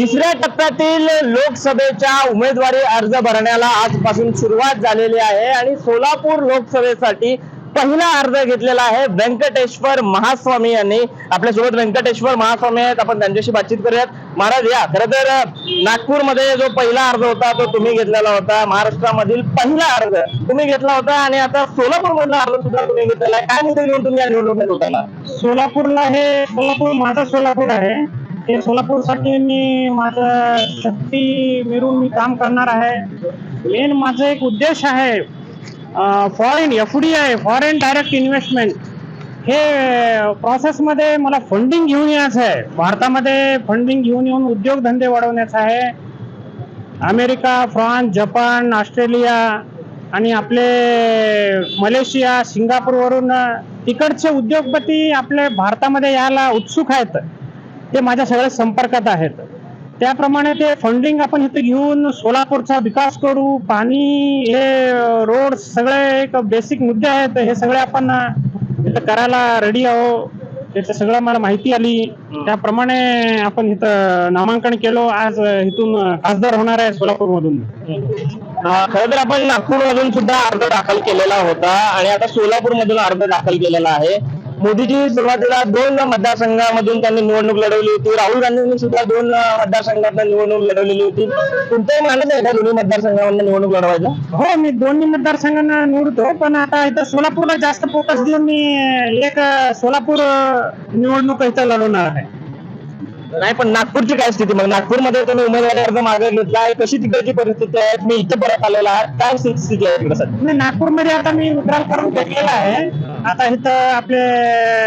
तिसऱ्या टप्प्यातील लोकसभेच्या उमेदवारी अर्ज भरण्याला आजपासून सुरुवात झालेली आहे आणि सोलापूर लोकसभेसाठी पहिला अर्ज घेतलेला आहे व्यंकटेश्वर महास्वामी यांनी. आपल्यासोबत व्यंकटेश्वर महास्वामी आहेत. आपण त्यांच्याशी बातचीत करूयात. महाराज या. खरं तर नागपूरमध्ये जो पहिला अर्ज होता तो तुम्ही घेतलेला होता. महाराष्ट्रामधील पहिला अर्ज तुम्ही घेतला होता आणि आता सोलापूर मधला अर्ज सुद्धा तुम्ही घेतलेला आहे. काय मुद्दे घेऊन तुम्ही या निवडणुकीत होता सोलापूरला हे सोलापूर माझा सोलापूर आहे. ते सोलापूरसाठी मी माझं शक्ती मिळून मी काम करणार आहे. मेन माझं एक उद्देश आहे फॉरेन एफ डी आहे फॉरेन डायरेक्ट इन्व्हेस्टमेंट हे प्रोसेसमध्ये मला फंडिंग घेऊन यायचं आहे. भारतामध्ये फंडिंग घेऊन येऊन उद्योगधंदे वाढवण्याचं आहे. अमेरिका फ्रान्स जपान ऑस्ट्रेलिया आणि आपले मलेशिया सिंगापूरवरून तिकडचे उद्योगपती आपले भारतामध्ये यायला उत्सुक आहेत. ते माझ्या सगळ्या संपर्कात आहेत. त्याप्रमाणे ते फंडिंग आपण इथे घेऊन सोलापूरचा विकास करू पाणी हे रोड सगळे एक बेसिक मुद्दे आहेत. हे सगळे आपण इथं करायला रेडी आहो त्याचं सगळं मला माहिती आली. त्याप्रमाणे आपण इथं नामांकन केलो. आज इथून खासदार होणार आहे सोलापूर मधून खर तर आपण नागपूर मधून सुद्धा अर्ज दाखल केलेला होता आणि आता सोलापूर मधून अर्ज दाखल केलेला आहे. मोदीजी सुरुवातीला दोन मतदारसंघामधून त्यांनी निवडणूक लढवली होती. राहुल गांधींनी सुद्धा दोन मतदारसंघात निवडणूक लढवलेली होती. कोणतंही मानत आहे का दोन्ही मतदारसंघामधून निवडणूक लढवायचं? हो मी दोन्ही मतदारसंघांना निवडतो पण आता इथं सोलापूरला जास्त फोकस देऊन मी एक सोलापूर निवडणूक इथं लढवणार आहे. नाही पण नागपूरची काय स्थिती? मग नागपूरमध्ये तुम्ही उमेदवारी अर्ज मागे घेतला कशी तिकडची परिस्थिती आहे? तुम्ही इथे परत आलेला आहात काय स्थिती आहे तिकडे सध्या? नाही नागपूरमध्ये आता मी विड्रॉल करून घेतलेला आहे. आता इथं आपले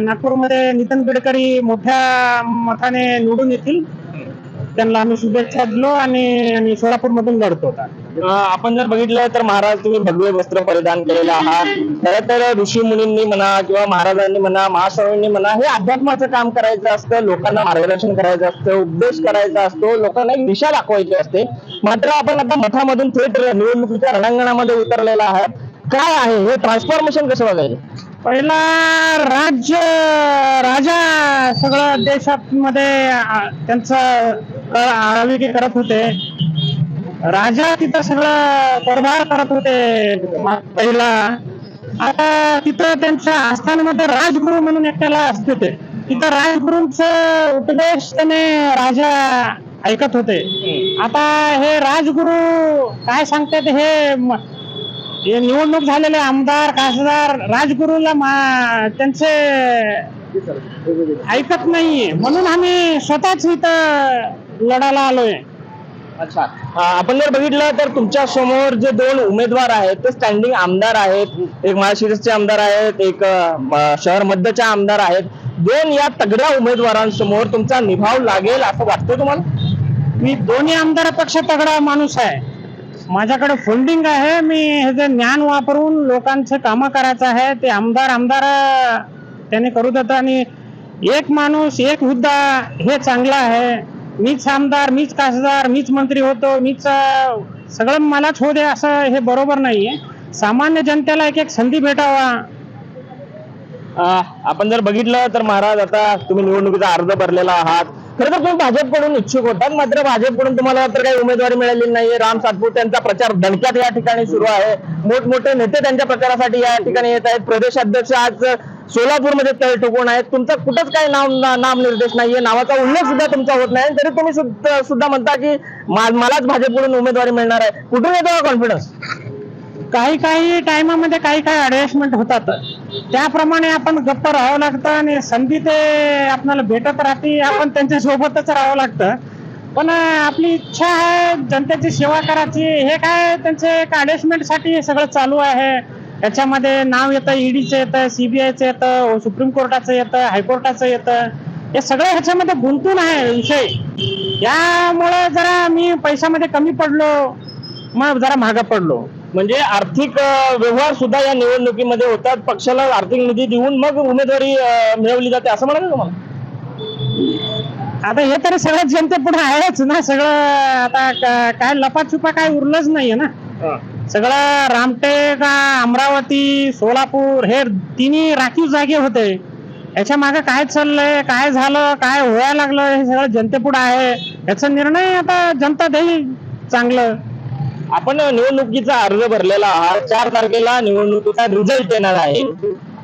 नागपूरमध्ये नितीन गडकरी मोठ्या मताने निवडून येतील. त्यांना आम्ही शुभेच्छा दिलो आणि आणि सोलापूर मधून लढतो अं, आपण जर बघितलं तर महाराज तुम्ही भगवे वस्त्र परिधान केलेलं आहात. खरं तर ऋषी मुनींनी म्हणा किंवा महाराजांनी म्हणा महास्वामींनी म्हणा हे अध्यात्माचं काम करायचं असतं लोकांना मार्गदर्शन करायचं असतं उपदेश करायचा असतो लोकांना एक दिशा दाखवायची असते. मात्र आपण आता मठामधून थेट निवडणुकीच्या रणांगणामध्ये उतरलेला आहात. काय आहे? हे ट्रान्सफॉर्मेशन कसं बघायचं? पहिला राज्य राजा सगळं देशात मध्ये आ, त्यांचं तर आळविके करत होते. राजा तिथं सगळं कारभार करत होते पहिला. आता तिथं त्यांच्या आस्थानामध्ये राजगुरु म्हणून एकट्याला असते ते. तिथं राजगुरूंच उपदेश त्याने राजा ऐकत होते. आता हे राजगुरू काय सांगतात हे निवडणूक झालेले आमदार खासदार राजगुरूला मा- त्यांचे ऐकत नाही म्हणून आम्ही स्वतःच इथं लढायला आलोय. अच्छा. आपण जर बघितलं तर तुमच्यासमोर जे दोन उमेदवार आहेत ते स्टँडिंग आमदार आहेत. एक महाशिरसचे आमदार आहेत एक शहर मध्यचे आमदार आहेत. दोन या तगड्या उमेदवारांसमोर तुमचा निभाव लागेल असं वाटतं तुम्हाला? मी दोन्ही आमदारापेक्षा तगडा माणूस आहे. माझ्याकडे फंडिंग आहे मी हे जे ज्ञान वापरून लोकांचे कामं करायचं आहे ते आमदार आमदार त्याने करू देतं आणि एक माणूस एक हुद्दा हे चांगलं आहे. मीच आमदार मीच खासदार मीच मंत्री होतो मीच सगळं मलाच हो दे असं हे बरोबर नाहीये. सामान्य जनतेला एक एक संधी भेटावा. आपण जर बघितलं तर महाराज आता तुम्ही निवडणुकीचा अर्ज भरलेला आहात. खरं तर तुम्ही भाजपकडून इच्छुक होतात मात्र भाजपकडून तुम्हाला तर काही उमेदवारी मिळाली नाहीये. राम सातपूत यांचा प्रचार दणक्यात या ठिकाणी सुरू आहे. मोठमोठे नेते त्यांच्या प्रचारासाठी या ठिकाणी येत आहेत. प्रदेश अध्यक्ष आज सोलापूरमध्ये तळ ठोकून आहेत. तुमचं कुठंच काही नाम निर्देश नाहीये. नावाचा उल्लेख सुद्धा तुमचा होत नाही. तरी तुम्ही सुद्धा सुद्धा म्हणता की मलाच भाजपकडून उमेदवारी मिळणार आहे. कुठून येतो कॉन्फिडन्स काही काही टायमामध्ये काही काही अडजस्टमेंट होतात. त्याप्रमाणे आपण गप्प राहावं लागतं आणि संधी ते आपल्याला भेटत राहते. आपण त्यांच्या सोबतच राहावं लागतं. पण आपली इच्छा आहे जनतेची सेवा करायची. हे काय त्यांचे एक ऍडजस्टमेंटसाठी हे सगळं चालू आहे. याच्यामध्ये नाव येतं ईडीचं येतं सीबीआयचं येतं सुप्रीम कोर्टाचं येतं हायकोर्टाचं येतं. हे सगळं ह्याच्यामध्ये गुंतून आहे विषय. यामुळे जरा मी पैशामध्ये कमी पडलो मग जरा महागा पडलो. म्हणजे आर्थिक व्यवहार सुद्धा या निवडणुकीमध्ये होतात. पक्षाला आर्थिक निधी देऊन मग उमेदवारी मिळवली जाते असं म्हणाल तुम्हाला? आता हे तरी सगळं जनतेपुढे आहेच ना सगळं. आता काय लपाछुपा काय उरलंच नाहीये ना. सगळं रामटेक अमरावती सोलापूर हे तिन्ही राखीव जागे होते. याच्या मागे काय चाललंय काय झालं काय व्हायला लागलं हे सगळं जनतेपुढे आहे. याचा निर्णय आता जनता देईल चांगलं. आपण निवडणुकीचा अर्ज भरलेला आहात. चार तारखेला निवडणुकीचा रिझल्ट येणार आहे.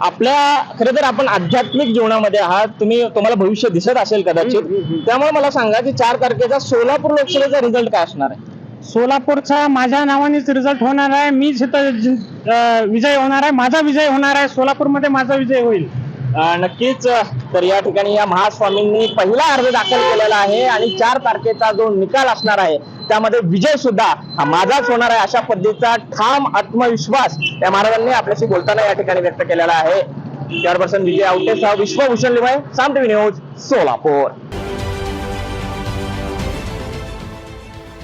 आपल्या खरं तर आपण आध्यात्मिक जीवनामध्ये आहात. तुम्ही तुम्हाला भविष्य दिसत असेल कदाचित. त्यामुळे मला सांगा की चार तारखेचा सोलापूर लोकसभेचा रिझल्ट काय असणार आहे? सोलापूरचा माझ्या नावानेच रिझल्ट होणार आहे. मी विजय होणार आहे. माझा विजय होणार आहे. सोलापूरमध्ये माझा विजय होईल. नक्कीच. तर या ठिकाणी या महास्वामींनी पहिला अर्ज दाखल केलेला आहे आणि चार तारखेचा जो निकाल असणार आहे त्यामध्ये विजय सुद्धा हा माझाच होणार आहे अशा पद्धतीचा ठाम आत्मविश्वास या महाराजांनी आपल्याशी बोलताना या ठिकाणी व्यक्त केलेला आहे. चार पर्सन विजय आवटे सह विश्वभूषण लिवाय साम टीव्ही न्यूज सोलापूर.